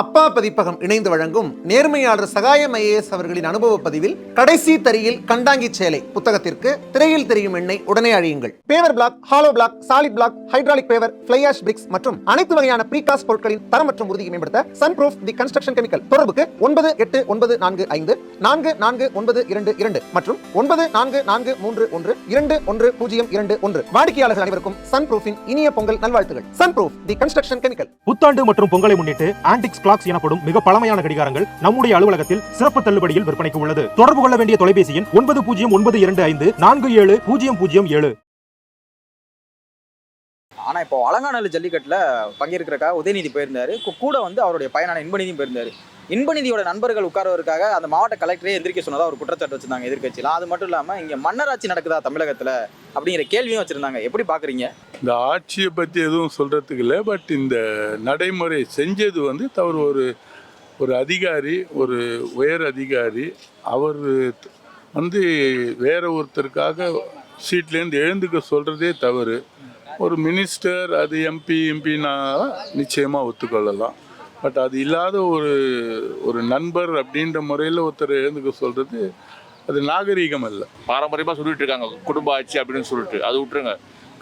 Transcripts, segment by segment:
அப்பா பதிப்பகம் இணைந்து வழங்கும் நேர்மையாளர் சகாயம் ஐஏஎஸ் அவர்களின் அனுபவ பதிவில் கடைசி தரியில் கண்டாங்கி சேலை புத்தகத்திற்கு திரையில் தெரியும் எண்ணெய் உடனே அழியுங்கள். Paver block hollow block solid block hydraulic paver fly ash bricks மற்றும் அனைத்து வகையான ப்ரீகாஸ்ட் பொருட்களின் தரம் மற்றும் உறுதியை மேம்படுத்த sun proof the construction chemical தொடர்புக்கு ஒன்பது எட்டு ஒன்பது நான்கு ஐந்து நான்கு நான்கு ஒன்பது இரண்டு இரண்டு மற்றும் ஒன்பது நான்கு நான்கு மூன்று ஒன்று இரண்டு ஒன்று பூஜ்ஜியம் இரண்டு ஒன்று. வாடிக்கையாளர்கள் அனைவருக்கும் சன் ப்ரூஃபின் இனிய பொங்கல் நல்வாழ்த்துகள். Sun proof the construction chemical புத்தாண்டு மற்றும் பொங்கலை முன்னிட்டு ஆன்டிக்ஸ் கிளாக்ஸ் எனப்படும் மிக பழமையான கடிகாரங்கள் நம்முடைய அலுவலகத்தில் சிறப்பு தள்ளுபடியில் விற்பனைக்கு உள்ளது. தொடர்பு கொள்ள வேண்டிய தொலைபேசி எண் ஒன்பது பூஜ்ஜியம் ஒன்பது இரண்டு ஐந்து நான்கு ஏழு பூஜ்ஜியம் பூஜ்ஜியம் ஏழு. ஆனா இப்போ அலங்காநல்லு ஜல்லிக்கட்டுல பங்கேற்கிறக்காக உதயநிதி போயிருந்தாரு. கூட வந்து அவருடைய பயனான இன்பநிதியும் போயிருந்தாரு. இன்பநிதியோட நண்பர்கள் உட்கார்வதற்காக அந்த மாவட்ட கலெக்டரே எந்திரிக்க சொன்னதா ஒரு குற்றச்சாட்டு வச்சிருந்தாங்க எதிர்கட்சியில் அது மட்டும் இல்லாம இங்க மன்னராட்சி நடக்குதா தமிழகத்துல அப்படிங்கிற கேள்வியும் வச்சிருந்தாங்க. எப்படி பாக்குறீங்க? இந்த ஆட்சியை பற்றி எதுவும் சொல்கிறதுக்கு இல்லை. பட் இந்த நடைமுறை செஞ்சது வந்து தவறு. ஒரு ஒரு அதிகாரி ஒரு உயர் அதிகாரி அவர் வந்து வேற ஒருத்தருக்காக சீட்லேருந்து எழுந்துக்க சொல்கிறதே தவறு. ஒரு மினிஸ்டர் அது எம்பி எம்பினா நிச்சயமாக ஒத்துக்கொள்ளலாம். பட் அது இல்லாத ஒரு ஒரு நண்பர் அப்படின்ற முறையில் ஒருத்தர் எழுந்துக்க சொல்கிறது அது நாகரீகம் அல்ல. பாரம்பரியமாக சொல்லிட்டு இருக்காங்க. குடும்ப ஆட்சி அப்படின்னு சொல்லிட்டு. அது விட்டுருங்க.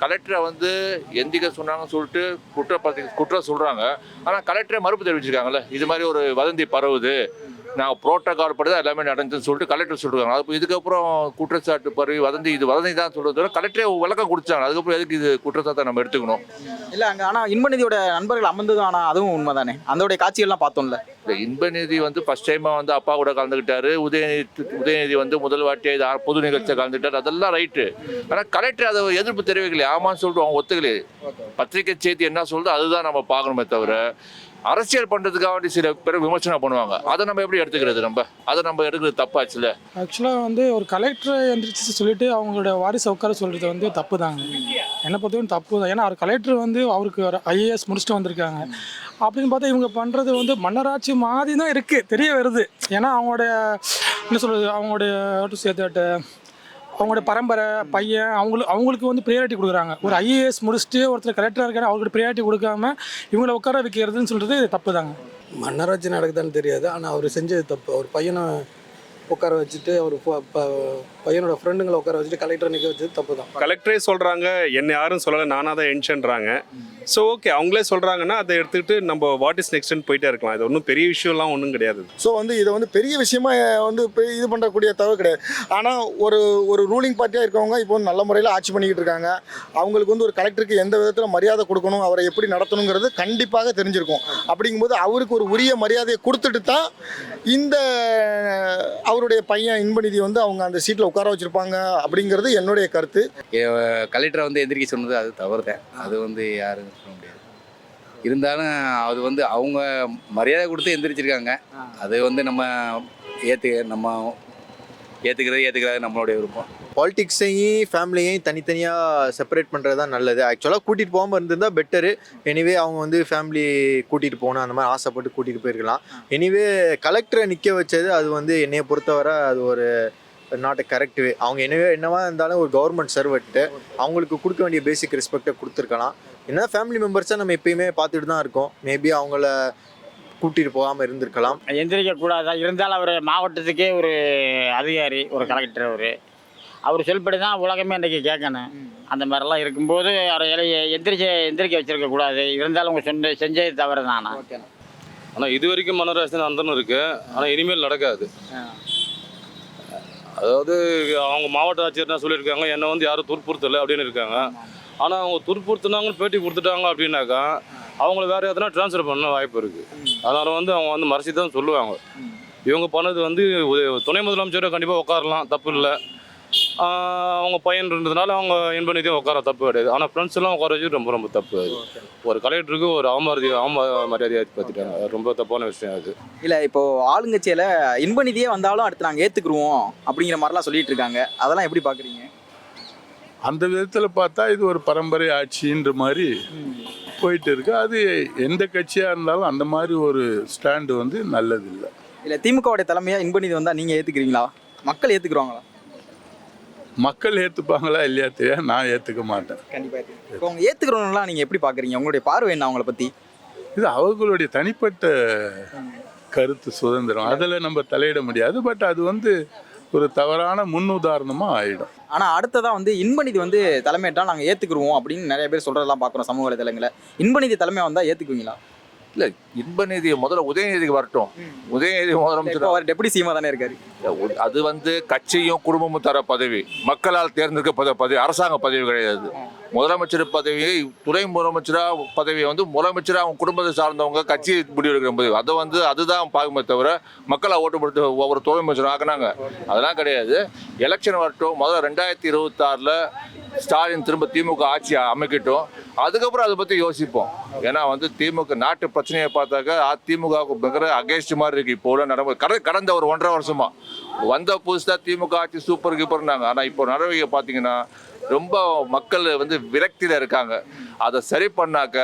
கலெக்டரை வந்து எந்திக்க சொன்னாங்கன்னு சொல்லிட்டு குற்றப்பத்தி குற்றம் சொல்கிறாங்க ஆனால் கலெக்டரே மறுப்பு தெரிவிச்சிருக்காங்கல்ல. இது மாதிரி ஒரு வதந்தி பரவுது. நாங்கள் புரோட்டோகால் படி தான் எல்லாமே நடந்துச்சுன்னு சொல்லிட்டு கலெக்டர் சொல்லிருக்காங்க. அது இதுக்கப்புறம் குற்றச்சாட்டு பரவி வதந்தி இது வதந்தி தான் சொல்றது கலெக்டரே விளக்கம் கொடுத்தாங்க அதுக்கப்புறம் எதுக்கு இது குற்றச்சாட்டை நம்ம எடுத்துக்கணும்? இல்ல அங்க ஆனா இன்பநிதியோட நண்பர்கள் அமர்ந்ததும் ஆனா அதுவும் உண்மைதானே? அதோடைய காட்சிகள்லாம் பார்த்தோம்ல. இந்த இன்பநிதி வந்து ஃபர்ஸ்ட் டைமாக வந்து அப்பா கூட கலந்துக்கிட்டாரு. உதயநிதி உதயநிதி வந்து முதல் இது ஆ- பொது நிகழ்ச்சியை கலந்துக்கிட்டாரு. அதெல்லாம் ரைட்டு ஆனால் கலெக்டர் அதை எதிர்ப்பு தெரிவிக்கலையே. ஆமான்னு சொல்லிட்டு அவங்க ஒத்துக்கலையே. பத்திரிகை செய்தி என்ன சொல்லுதோ அதுதான் நம்ம பார்க்கணுமே தவிர அரசியல் பண்ணுறதுக்காக வேண்டி சில பேர் விமர்சனம் பண்ணுவாங்க. அதை நம்ம எப்படி எடுத்துக்கிறது நம்ம? அதை நம்ம எடுக்கிறது தப்பாச்சுல ஆக்சுவலாக வந்து ஒரு கலெக்டரை எந்திரிச்சு சொல்லிட்டு அவங்களோட வாரிசு உட்கார சொல்கிறது வந்து தப்பு தாங்க என்னை பொறுத்தவரைக்கும் தப்பு தான் ஏன்னா அவர் கலெக்டர் வந்து அவருக்கு ஐஏஎஸ் முடிச்சுட்டு வந்திருக்காங்க. அப்படின்னு பார்த்தா இவங்க பண்ணுறது வந்து மன்னராட்சி மாதிரி தான் இருக்குது தெரிய வருது. ஏன்னா அவங்களோட என்ன சொல்கிறது அவங்களுடைய சேர்த்துட்டு அவங்களோட பரம்பரை பையன் அவங்களுக்கு அவங்களுக்கு வந்து ப்ரியாரிட்டி கொடுக்குறாங்க. ஒரு ஐஏஎஸ் முடிச்சுட்டு ஒருத்தர் கலெக்டராக இருக்காரு அவங்களுக்கு ப்ரியாரிட்டி கொடுக்காம இவங்களை உட்கார வைக்கிறதுன்னு சொல்கிறது தப்பு தாங்க. மன்னராட்சி நடக்குதான்னு தெரியாது. ஆனால் அவர் செஞ்சது தப்பு. அவர் பையனை உட்கார வச்சுட்டு அவர் பையனோட ஃப்ரெண்டுங்களை உட்கார வச்சுட்டு கலெக்டர் நிற்க வச்சது தப்பு தான். கலெக்டரே சொல்கிறாங்க என்ன யாரும் சொல்லலை நானாக தான் என்ஷன்றாங்க ஸோ ஓகே அவங்களே சொல்கிறாங்கன்னா அதை எடுத்துக்கிட்டு நம்ம வாட் இஸ் நெக்ஸ்ட்னு போயிட்டே இருக்கலாம். இது ஒன்றும் பெரிய விஷயம்லாம் ஒன்றும் கிடையாது. ஸோ வந்து இதை வந்து பெரிய விஷயமா வந்து இப்போ இது பண்ணக்கூடிய தவிர கிடையாது. ஆனால் ஒரு ஒரு ரூலிங் பார்ட்டியாக இருக்கவங்க இப்போ வந்து நல்ல முறையில் ஆட்சி பண்ணிக்கிட்டு இருக்காங்க. அவங்களுக்கு வந்து ஒரு கலெக்டருக்கு எந்த விதத்தில் மரியாதை கொடுக்கணும் அவரை எப்படி நடத்தணுங்கிறது கண்டிப்பாக தெரிஞ்சிருக்கும். அப்படிங்கும்போது அவருக்கு ஒரு உரிய மரியாதையை கொடுத்துட்டு தான் இந்த அவருடைய பையன் இன்பநிதி வந்து அவங்க அந்த சீட்டில் உட்கார வச்சுருப்பாங்க அப்படிங்கிறது என்னுடைய கருத்து. கலெக்டரை வந்து எந்திரிக்க சொன்னது அது தவறு தான் அது வந்து யாரும் சொல்ல முடியாது இருந்தாலும் அது வந்து அவங்க மரியாதை கொடுத்து எந்திரிச்சிருக்காங்க. அது வந்து நம்ம ஏற்று நம்ம ஏற்றுக்கிறது ஏற்றுக்கிறது நம்மளுடைய விருப்பம். பாலிடிக்ஸையும் ஃபேமிலியையும் தனித்தனியாக செப்பரேட் பண்ணுறது தான் நல்லது ஆக்சுவலாக கூட்டிகிட்டு போகாமல் இருந்திருந்தால் பெட்டரு எனிவே அவங்க வந்து ஃபேமிலி கூட்டிகிட்டு போகணும் அந்த மாதிரி ஆசைப்பட்டு கூட்டிகிட்டு போயிருக்கலாம். எனிவே கலெக்டரை நிற்க வச்சது அது வந்து என்னைய பொறுத்தவரை அது ஒரு நாட் கரெக்ட் வே அவங்க என்னவே என்னவா இருந்தாலும் ஒரு கவர்மெண்ட் சர்வெண்ட்டு அவங்களுக்கு கொடுக்க வேண்டிய பேசிக் ரெஸ்பெக்டை கொடுத்துருக்கலாம். என்ன ஃபேமிலி மெம்பர்ஸை நம்ம எப்பயுமே பார்த்துட்டு தான் இருக்கோம். மேபி அவங்கள கூட்டிகிட்டு போகாமல் இருந்திருக்கலாம். எந்திரிக்க கூடாதா? இருந்தாலும் அவர் மாவட்டத்துக்கே ஒரு அதிகாரி ஒரு கலெக்டர் அவர். அவர் சொல்படி தான் உலகமே இன்றைக்கி கேட்கணும். அந்த மாதிரிலாம் இருக்கும்போது அவரை இலைய எந்திரிச்ச எந்திரிக்க வச்சிருக்க கூடாது. இருந்தாலும் அவங்க சொன்ன செஞ்சது தவறு தானா? ஆனால் இது வரைக்கும் மன்னராட்சி நடந்துன்னு இருக்கு. ஆனால் இனிமேல் நடக்காது. அதாவது அவங்க மாவட்ட ஆட்சியர் என்ன சொல்லியிருக்காங்க என்னை வந்து யாரும் துன்புறுத்தலை அப்படின்னு இருக்காங்க. ஆனால் அவங்க துன்புறுத்துனாங்கன்னு பேட்டி கொடுத்துட்டாங்க அப்படின்னாக்கா அவங்கள வேறு எதனா ட்ரான்ஸ்ஃபர் பண்ண வாய்ப்பு இருக்குது அதனால் வந்து அவங்க வந்து மறைச்சி தான் சொல்லுவாங்க. இவங்க பண்ணது வந்து துணை முதலமைச்சரை கண்டிப்பாக உட்காரலாம் தப்பு இல்லை. அவங்க பையன் இருந்ததுனால அவங்க இன்பநிதியும் உட்கார தப்பு கிடையாது. ஆனால் ஃப்ரெண்ட்ஸ் எல்லாம் உட்கார வச்சு ரொம்ப ரொம்ப தப்பு அது. ஒரு கலெக்டருக்கு ஒரு அவமரியாதை அவம மரியாதையை பார்த்துட்டாங்க ரொம்ப தப்பான விஷயம் அது. இல்ல இப்போ இன்ப இன்பநிதியே வந்தாலும் அடுத்து நாங்கள் ஏற்றுக்குருவோம் அப்படிங்கிற மாதிரிலாம் சொல்லிட்டு இருக்காங்க. அதெல்லாம் எப்படி பார்க்குறீங்க அந்த விதத்தில் பார்த்தா இது ஒரு பரம்பரை ஆட்சின்ற மாதிரி போயிட்டு இருக்கு அது எந்த கட்சியாக இருந்தாலும் அந்த மாதிரி ஒரு ஸ்டாண்டு வந்து நல்லதில்லை. இல்ல திமுகவுடைய தலைமையா இன்பநிதி வந்தா நீங்க ஏத்துக்கிறீங்களா? மக்கள் ஏத்துக்குருவாங்களா மக்கள் ஏற்றுப்பாங்களா இல்லையா தெரியாது. நான் ஏற்றுக்க மாட்டேன். கண்டிப்பா ஏத்துக்கிறேன். இப்போ அவங்க ஏத்துக்கிறவங்கலாம் நீங்க எப்படி பாக்குறீங்க? உங்களுடைய பார்வை என்ன அவங்கள பத்தி? இது அவர்களுடைய தனிப்பட்ட கருத்து சுதந்திரம். அதில் நம்ம தலையிட முடியாது. பட் அது வந்து ஒரு தவறான முன்னுதாரணமாக ஆயிடும். ஆனா அடுத்ததா வந்து இன்பநிதி வந்து தலைமையிட்டா நாங்க ஏத்துக்குருவோம் அப்படின்னு நிறைய பேர் சொல்றதெல்லாம் பாக்குறோம் சமூக வலைதளங்களை இன்பநிதி தலைமை வந்தா ஏத்துக்குவீங்களா? இல்ல இன்ப நிதி முதல்ல உதயநிதிக்கு வரட்டும். உதயநிதி முதலமைச்சர் அவர் டெபுட்டி சிஎமா தானே இருக்காரு. அது வந்து கட்சியும் குடும்பமும் தர பதவி. மக்களால் தேர்ந்தெடுக்கப்பட்ட பதவி அரசாங்க பதவி கிடையாது. முதலமைச்சர் பதவியை துணை முதலமைச்சராக பதவியை வந்து முதலமைச்சராக அவங்க குடும்பத்தை சார்ந்தவங்க கட்சி முடிவெடுக்கிற பதவி. அதை வந்து அதுதான் பார்க்குமே தவிர மக்களை ஓட்டுப்படுத்த ஒவ்வொரு துணை அமைச்சரும் ஆக்குனாங்க. அதெல்லாம் கிடையாது. எலெக்ஷன் வரட்டும். முதல்ல ரெண்டாயிரத்தி இருபத்தாறில் ஸ்டாலின் திரும்ப திமுக ஆட்சி அமைக்கட்டும். அதுக்கப்புறம் அதை பற்றி யோசிப்போம். ஏன்னா வந்து திமுக நாட்டு பிரச்சனையை பார்த்தாக்க அதிமுகவுக்கு மிக அகேன்ஸ்ட் மாதிரி இருக்குது இப்போ உள்ள நடைமுறை. கடந்த கடந்த ஒரு ஒன்றரை வருஷமாக வந்த புதுசாக திமுக ஆட்சி சூப்பர் கீப்பர்னாங்க ஆனால் இப்போ நடவடிக்கை பார்த்தீங்கன்னா ரொம்ப மக்கள் வந்து விரக்தியில் இருக்காங்க. அதை சரி பண்ணாக்க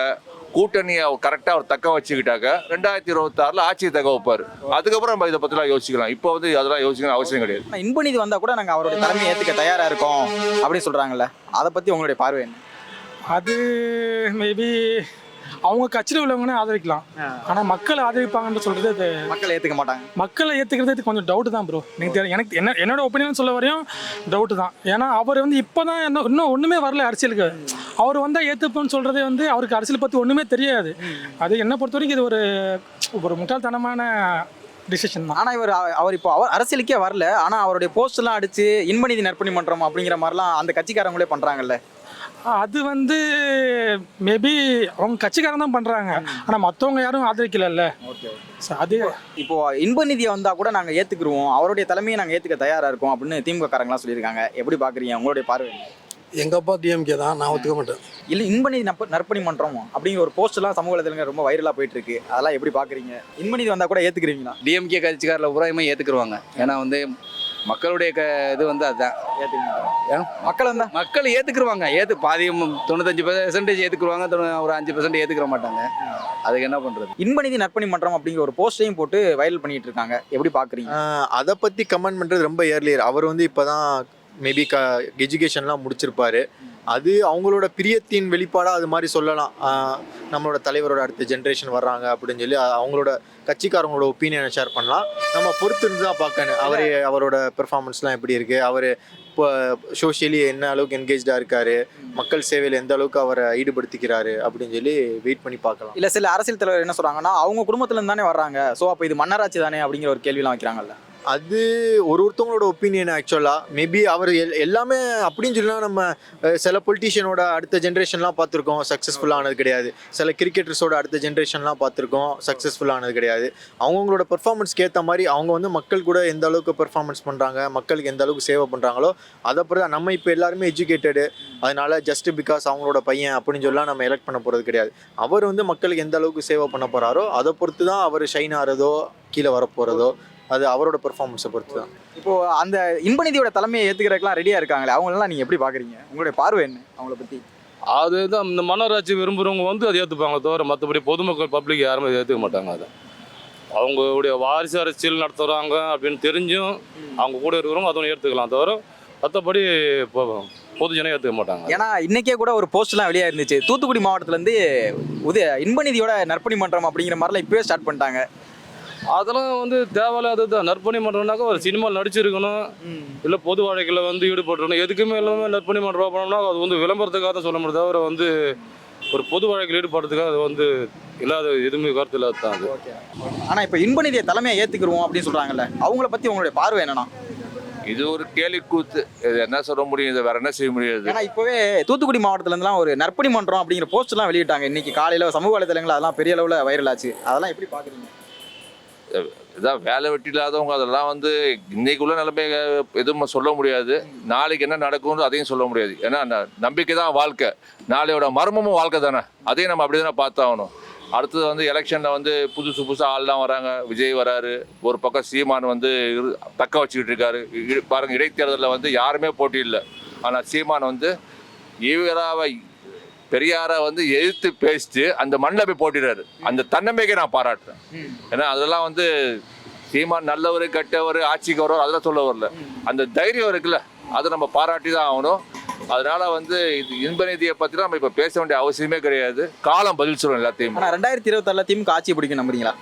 கூட்டணியை கரெக்டாக அவர் தக்க வச்சுக்கிட்டாக்க ரெண்டாயிரத்தி இருபத்தாறில் ஆட்சியை தக்க வைப்பார். அதுக்கப்புறம் நம்ம இதை பற்றிலாம் யோசிக்கலாம். இப்போ வந்து அதெல்லாம் யோசிக்கணும் அவசியம் கிடையாது. இன்பநிதி வந்தா கூட நாங்க அவருடைய தலைமையை ஏத்துக்க தயாரா இருக்கோம் அப்படின்னு சொல்றாங்கல்ல. அதை பத்தி உங்களுடைய பார்வை என்ன? அது மேபி அவங்க கட்சியில் உள்ளவங்கனே ஆதரிக்கலாம். ஆனால் மக்கள் ஆதரிப்பாங்கன்னு சொல்கிறது அது மக்கள் ஏத்துக்க மாட்டாங்க. மக்களை ஏற்றுக்கிறது இது கொஞ்சம் டவுட் தான் ப்ரோ எனக்கு தெரியல எனக்கு என்ன என்னோட ஒப்பீனியன் சொல்ல வரையும் டவுட்டு தான். ஏன்னா அவர் வந்து இப்போ தான் என்ன இன்னும் ஒன்றுமே வரல அரசியலுக்கு. அவர் வந்தால் ஏற்றுப்போன்னு சொல்கிறதே வந்து அவருக்கு அரசியல் பற்றி ஒன்றுமே தெரியாது. அது என்னை பொறுத்த வரைக்கும் இது ஒரு ஒரு முட்டாள்தனமான டிசிஷன் தான். ஆனா இவர் அவ- அவர் இப்போ அவர் அரசியலுக்கே வரல. ஆனா அவருடைய போஸ்ட் எல்லாம் அடிச்சு இன்பநிதி நற்பணி மன்றம் அப்படிங்கிற மாதிரிலாம் அந்த கட்சிக்காரங்களே பண்றாங்கல்ல. அது வந்து மேபி அவங்க கட்சிக்காரன் தான் பண்ணுறாங்க ஆனால் மற்றவங்க யாரும் ஆதரிக்கலல்ல. அது இப்போ இன்பநிதியை வந்தா கூட நாங்க ஏத்துக்குருவோம். அவருடைய தலைமையை நாங்க ஏத்துக்க தயாரா இருக்கோம் அப்படின்னு திமுக காரங்களாம் சொல்லியிருக்காங்க. எப்படி பாக்குறீங்க? உங்களுடைய பார்வை? எங்கள் அப்பா டிஎம்கே தான். நான் ஒத்துக்க மாட்டேன். இல்ல இன்பநிதி நற்ப நற்பணி மன்றம்? அப்படிங்கிற ஒரு போஸ்ட் எல்லாம் சமூக வலைதளங்க ரொம்ப வைரலா போயிட்டு இருக்கு அதெல்லாம் எப்படி பாக்குறீங்க? இன்பநிதி வந்தா கூட ஏத்துக்கிறீங்களா? டிஎம்கே கட்சிக்காரில் பூராயுமே ஏற்றுக்குருவாங்க ஏன்னா வந்து மக்களுடைய க இது வந்து அதுதான் மக்கள் வந்தா மக்கள் ஏற்றுக்குருவாங்க ஏற்று பாதி தொண்ணூத்தஞ்சு பெர்சன்டேஜ் ஏற்றுக்குருவாங்க ஒரு அஞ்சு பெர்சன்ட் ஏற்றுக்கிற மாட்டாங்க. அதுக்கு என்ன பண்ணுறது இன்பநிதி நற்பணி மன்றம் அப்படிங்கிற ஒரு போஸ்டையும் போட்டு வைரல் பண்ணிட்டு இருக்காங்க. எப்படி பாக்குறீங்க? அதை பற்றி கமெண்ட் பண்ணுறது ரொம்ப ஏர்லியர் அவர் வந்து இப்போ தான் மேபி க எஜுகேஷன்லாம் முடிச்சிருப்பாரு. அது அவங்களோட பிரியத்தின் வெளிப்பாடாக அது மாதிரி சொல்லலாம். நம்மளோட தலைவரோட அடுத்த ஜென்ரேஷன் வர்றாங்க அப்படின்னு சொல்லி அவங்களோட கட்சிக்காரங்களோட ஒப்பீனியனை ஷேர் பண்ணலாம். நம்ம பொறுத்து இருந்து தான் பார்க்கணும். அவர் அவரோட பெர்ஃபார்மன்ஸ்லாம் எப்படி இருக்குது அவர் இப்போ சோஷியலி என்ன அளவுக்கு என்கேஜாக இருக்காரு? மக்கள் சேவையில் எந்த அளவுக்கு அவரை ஈடுபடுத்திக்கிறாரு? அப்படின்னு சொல்லி வெயிட் பண்ணி பார்க்கலாம். இல்ல சில அரசியல் தலைவர் என்ன சொல்றாங்கன்னா அவங்க குடும்பத்துல இருந்து தானே வர்றாங்க. சோ அப்ப இது மன்னராட்சி தானே அப்படிங்கிற ஒரு கேள்விலாம் வைக்கிறாங்கல்ல. அது ஒரு ஒருத்தவங்களோட ஒப்பீனியன் ஆக்சுவலாக மேபி அவர் எல் எல்லாமே அப்படின்னு சொல்லலாம் நம்ம சில பொலிட்டீஷியனோட அடுத்த ஜென்ரேஷன்லாம் பார்த்துருக்கோம். சக்ஸஸ்ஃபுல் ஆனது கிடையாது. சில கிரிக்கெட்டர்ஸோட அடுத்த ஜென்ரேஷன்லாம் பார்த்துருக்கோம். சக்ஸஸ்ஃபுல் ஆனது கிடையாது. அவங்கவுங்களோட பெர்ஃபார்மன்ஸ்க்கு ஏற்ற மாதிரி அவங்க வந்து மக்கள் கூட எந்த அளவுக்கு பெர்ஃபார்மன்ஸ் பண்ணுறாங்க மக்களுக்கு எந்த அளவுக்கு சேவை பண்ணுறாங்களோ அதை பொறுத்து நம்ம இப்போ எல்லாருமே எஜுகேட்டடு அதனால ஜஸ்ட் பிகாஸ் அவங்களோட பையன் அப்படின்னு சொல்லலாம் நம்ம எலெக்ட் பண்ண போகிறது கிடையாது. அவர் வந்து மக்களுக்கு எந்த அளவுக்கு சேவை பண்ண போகிறாரோ அதை பொறுத்து தான் அவர் ஷைன் ஆகிறதோ கீழே வரப்போகிறதோ அது அவரோட பெர்ஃபார்மன்ஸை பொறுத்து தான் இப்போ அந்த இன்பநிதியோட தலைமையை ஏத்துக்கிறதுக்கெல்லாம் ரெடியா இருக்காங்களே அவங்களெல்லாம் நீங்க எப்படி பாக்குறீங்க? உங்களுடைய பார்வை என்ன அவங்கள பத்தி? அதுதான் இந்த மன்னராட்சி விரும்புகிறவங்க வந்து அதை ஏற்றுப்பாங்க தவிர மற்றபடி பொதுமக்கள் பப்ளிக் யாருமே அதை ஏற்றுக்க மாட்டாங்க அதை. அவங்களுடைய வாரிசு அரசியல் நடத்துகிறாங்க அப்படின்னு தெரிஞ்சும் அவங்க கூட இருக்கிறவங்க அதை ஏற்றுக்கலாம் தவிர மற்றபடி இப்போ பொதுஜனம் ஏற்றுக்க மாட்டாங்க. ஏன்னா இன்னைக்கே கூட ஒரு போஸ்ட்லாம் வெளியா இருந்துச்சு. தூத்துக்குடி மாவட்டத்துல இருந்து உதய இன்பநிதியோட நற்பணி மன்றம் அப்படிங்கிற மாதிரிலாம் இப்பவே ஸ்டார்ட் பண்ணிட்டாங்க. அதெல்லாம் வந்து தேவையில்லாதது தான் நற்பணி பண்ணுறோம்னாக்கா ஒரு சினிமாவில் நடிச்சிருக்கணும். இல்லை பொது வாழ்க்கையில் வந்து ஈடுபட்டுருக்கணும். எதுக்குமே இல்லாமல் நற்பணி பண்ணுறோம் பண்ணோம்னா அது வந்து விளம்பரத்துக்காக தான் சொல்ல முடியும் தவிர வந்து ஒரு பொது வாழ்க்கையில் ஈடுபடுறதுக்காக அது வந்து இல்லாத எதுவுமே கருத்து இல்லாத தான் அது. ஆனா இப்போ இன்பநிதியை தலைமையை ஏத்துக்கிருவோம் அப்படின்னு சொல்றாங்கல்ல அவங்கள பத்தி உங்களுடைய பார்வை என்னன்னா? இது ஒரு கேலி கூத்து. இது என்ன சொல்ல முடியும்? இதை வேற என்ன செய்ய முடியாது? ஏன்னா இப்போவே தூத்துக்குடி மாவட்டத்துல இருந்துலாம் ஒரு நற்பணி மன்றம் அப்படிங்கிற போஸ்ட்லாம் வெளியிட்டாங்க. இன்னைக்கு காலையில சமூக வலைதளங்கள் அதெல்லாம் பெரிய அளவுல வைரல் ஆச்சு. அதெல்லாம் எப்படி பாக்குறீங்க? இதான் வேலை வெட்டி இல்லாதவங்க அதெல்லாம் வந்து இன்னைக்குள்ள நிலைமை எதுவும் சொல்ல முடியாது. நாளைக்கு என்ன நடக்கும்னு அதையும் சொல்ல முடியாது. ஏன்னா நம்பிக்கை தான் வாழ்க்கை. நாளையோட மர்மமும் வாழ்க்கை தானே. அதையும் நம்ம அப்படி தானே பார்த்தாகணும். அடுத்தது வந்து எலெக்ஷனில் வந்து புதுசு புதுசாக ஆள்லாம் வராங்க. விஜய் வராரு. ஒரு பக்கம் சீமான் வந்து தக்க வச்சுக்கிட்டு இருக்காரு. பாருங்க இடைத்தேர்தலில் வந்து யாருமே போட்டி இல்லை. ஆனால் சீமான் வந்து ஈவராவை பெரியாரை வந்து எதிர்த்து பேசிட்டு அந்த மண்ணில் போய் போட்டிடுறாரு. அந்த தன்னம்பிக்கை நான் பாராட்டுறேன். ஏன்னா அதெல்லாம் வந்து சீமான் நல்லவர் கெட்டவர் ஆட்சிக்கு வரவர் அதெல்லாம் சொல்ல வரல. அந்த தைரியம் இருக்குல்ல அதை நம்ம பாராட்டி தான் ஆகணும். அதனால வந்து இது இன்ப நிதியை பற்றி நம்ம இப்போ பேச வேண்டிய அவசியமே கிடையாது. காலம் பதில் சொல்லும் எல்லாத்தையும். ரெண்டாயிரத்தி இருபத்தாறுல திமுக ஆட்சியை பிடிக்கும் நம்புறீங்களா?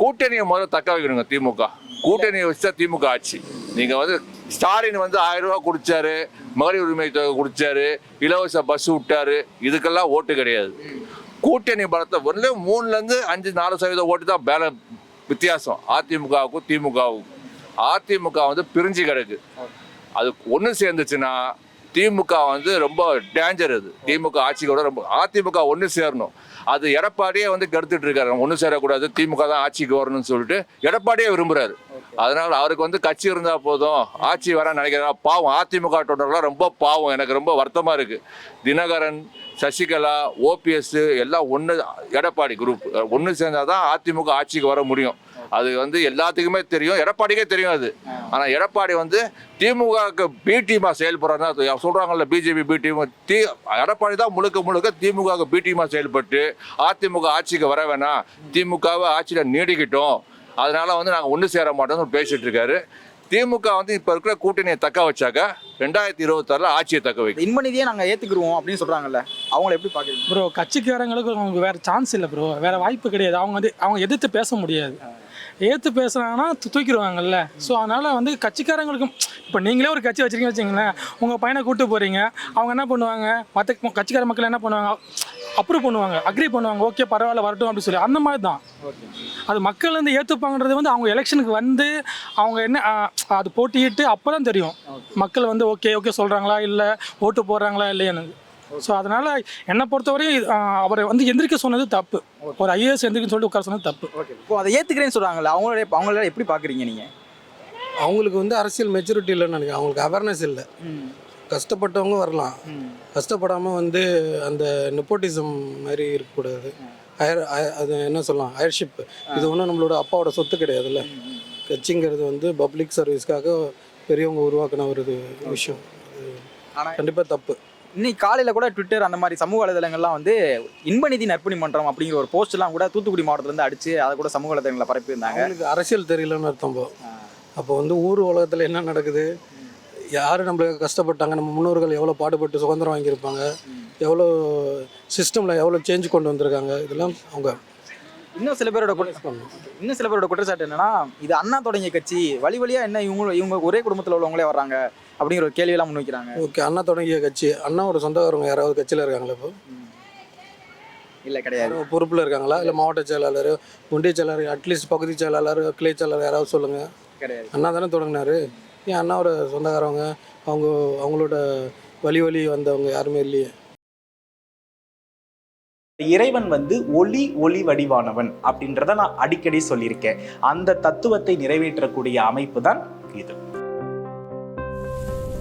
கூட்டணியை முதல்ல தக்க வைக்கணுங்க திமுக. கூட்டணியை வச்சு தான் திமுக ஆட்சி. நீங்கள் வந்து ஸ்டாலின் வந்து ஆயிரம் ரூபா குடிச்சாரு மகளிர் உரிமை தொகை குடிச்சாரு இலவச பஸ் விட்டாரு இதுக்கெல்லாம் ஓட்டு கிடையாது. கூட்டணி பலத்தை ஒன்று மூணுலேருந்து அஞ்சு நாலு சதவீதம் ஓட்டு தான் பேல வித்தியாசம். அதிமுகவுக்கும் திமுகவுக்கும். அதிமுக வந்து பிரிஞ்சு கிடக்கு. அது ஒன்று சேர்ந்துச்சுன்னா திமுக வந்து ரொம்ப டேஞ்சர் அது. திமுக ஆட்சியோட ரொம்ப அதிமுக ஒன்று சேரணும். அது எடப்பாடியே வந்து கெடுத்துட்டு இருக்காரு. ஒன்று சேரக்கூடாது. திமுக தான் ஆட்சிக்கு வரணும்னு சொல்லிட்டு எடப்பாடியே விரும்புறாரு. அதனால அவருக்கு வந்து கட்சி இருந்தா போதும். ஆட்சி வர நினைக்கிறாங்க பாவம் அதிமுக தொண்டர்கள்லாம் ரொம்ப பாவம். எனக்கு ரொம்ப வருத்தமா இருக்கு. தினகரன் சசிகலா ஓபிஎஸ் எல்லாம் ஒன்று எடப்பாடி குரூப் ஒன்று சேர்ந்தாதான் அதிமுக ஆட்சிக்கு வர முடியும். அது வந்து எல்லாத்துக்குமே தெரியும். எடப்பாடிக்கே தெரியும் அது. ஆனால் எடப்பாடி வந்து திமுகவுக்கு பி டீமா செயல்படுறாங்க சொல்றாங்கல்ல BJP B team the Edappadi தான் முழுக்க முழுக்க திமுகவுக்கு பி டீமா செயல்பட்டு அதிமுக ஆட்சிக்கு வர வேணாம். திமுகவை ஆட்சியில் நீடிக்கட்டும். அதனால வந்து நாங்கள் ஒன்று சேர மாட்டோம்னு பேசிட்டு இருக்காரு. திமுக வந்து இப்போ இருக்கிற கூட்டணியை தக்க வச்சாக்க ரெண்டாயிரத்தி இருபத்தாறுல ஆட்சியை தக்க வைக்கும். இன்ப நிதியை நாங்க ஏத்துக்குருவோம் அப்படின்னு சொல்றாங்கல்ல. அவங்கள எப்படி பாக்குறீங்க? ப்ரோ கட்சிக்காரங்களுக்கு அவங்க வேற சான்ஸ் இல்லை ப்ரோ வேற வாய்ப்பு கிடையாது. அவங்க வந்து அவங்க எதிர்த்து பேச முடியாது. ஏற்று பேசுனாங்கன்னா தூ- தூக்கிடுவாங்கல்ல. ஸோ அதனால வந்து கட்சிக்காரங்களுக்கும் இப்போ நீங்களே ஒரு கட்சி வச்சிருக்கீங்க வச்சிங்களேன் உங்கள் பையனை கூட்டு போறீங்க அவங்க என்ன பண்ணுவாங்க? மற்ற கட்சிக்கார மக்கள் என்ன பண்ணுவாங்க? அப்ரூவ் பண்ணுவாங்க அக்ரி பண்ணுவாங்க ஓகே பரவாயில்ல வரட்டும் அப்படின்னு சொல்லி. அந்த மாதிரி தான் அது மக்கள் வந்து ஏற்றுப்பாங்கன்றது வந்து அவங்க எலெக்ஷனுக்கு வந்து அவங்க என்ன அது போட்டியிட்டு அப்போ தான் தெரியும் மக்கள் வந்து ஓகே ஓகே சொல்கிறாங்களா இல்லை ஓட்டு போடுறாங்களா இல்லையானது. ஸோ அதனால் என்னை பொறுத்தவரையும் அவரை வந்து எந்திரிக்க சொன்னது தப்பு. ஒரு ஐஏஎஸ் எந்திரிக்க சொல்லிட்டு உட்கார சொன்னது தப்பு. இப்போ அதை ஏத்துக்கிறேன்னு சொல்றாங்கல்ல அவங்களோட அவங்கள எப்படி பாக்குறீங்க நீங்க? அவங்களுக்கு வந்து அரசியல் மெச்சூரிட்டி இல்லைன்னு நினைக்கிறேன். அவங்களுக்கு அவேர்னஸ் இல்லை. கஷ்டப்பட்டவங்க வரலாம். கஷ்டப்படாமல் வந்து அந்த நெப்போட்டிசம் மாதிரி இருக்கக்கூடாது. ஹயர் அது என்ன சொல்லலாம்? ஹயர்ஷிப் இது ஒன்றும் நம்மளோட அப்பாவோட சொத்து கிடையாதுல்ல. கட்சிங்கிறது வந்து பப்ளிக் சர்வீஸ்க்காக பெரியவங்க உருவாக்கின ஒரு இது விஷயம் ஆனா கண்டிப்பாக தப்பு. இன்னைக்கு காலையில கூட ட்விட்டர் அந்த மாதிரி சமூக வலைதளங்கள்லாம் வந்து இன்ப நிதி நற்பணி மன்றம் அப்படிங்கிற ஒரு போஸ்ட் எல்லாம் கூட தூத்துக்குடி மாவட்டத்துல இருந்து அடிச்சு அதை கூட சமூக வலைதளங்களை பரப்பியிருந்தாங்க. அவங்களுக்கு அரசியல் தெரியலன்னு அர்த்தம் அப்போ வந்து ஊர் உலகத்தில் என்ன நடக்குது? யார் நம்மளுக்கு கஷ்டப்பட்டாங்க? நம்ம முன்னோர்கள் எவ்வளோ பாடுபட்டு சுதந்திரம் வாங்கியிருப்பாங்க? எவ்வளோ சிஸ்டமில் எவ்வளோ சேஞ்ச் கொண்டு வந்திருக்காங்க? இதெல்லாம் அவங்க இன்னும் சில பேரோட இன்னும் சில பேரோட குற்றச்சாட்டு என்னன்னா இது அண்ணா தொடங்கிய கட்சி வழி வழியா என்ன இவங்க இவங்க ஒரே குடும்பத்துல உள்ளவங்களே வர்றாங்க? அப்படிங்கிற ஒரு கேள்வியெல்லாம் முன்வைக்கிறாங்க. ஓகே அண்ணா தொடங்கிய கட்சி. அண்ணாவோட சொந்தக்காரங்க யாராவது கட்சியில் இருக்காங்களா இப்போ? இல்ல கிடையாது. பொறுப்பில் இருக்காங்களா? இல்லை மாவட்ட செயலாளர் ஒன்றிய செயலாளர் அட்லீஸ்ட் பகுதி செயலாளர் கிளை செயலாளர் யாராவது சொல்லுங்கள் கிடையாது. அண்ணா தானே தொடங்கினாரு. ஏன் அண்ணாவோட சொந்தக்காரவங்க அவங்க அவங்களோட வழி வழி வந்தவங்க யாருமே இல்லையே. இறைவன் வந்து ஒளி ஒளி வடிவானவன் அப்படின்றத நான் அடிக்கடி சொல்லியிருக்கேன். அந்த தத்துவத்தை நிறைவேற்றக்கூடிய அமைப்பு தான் இது.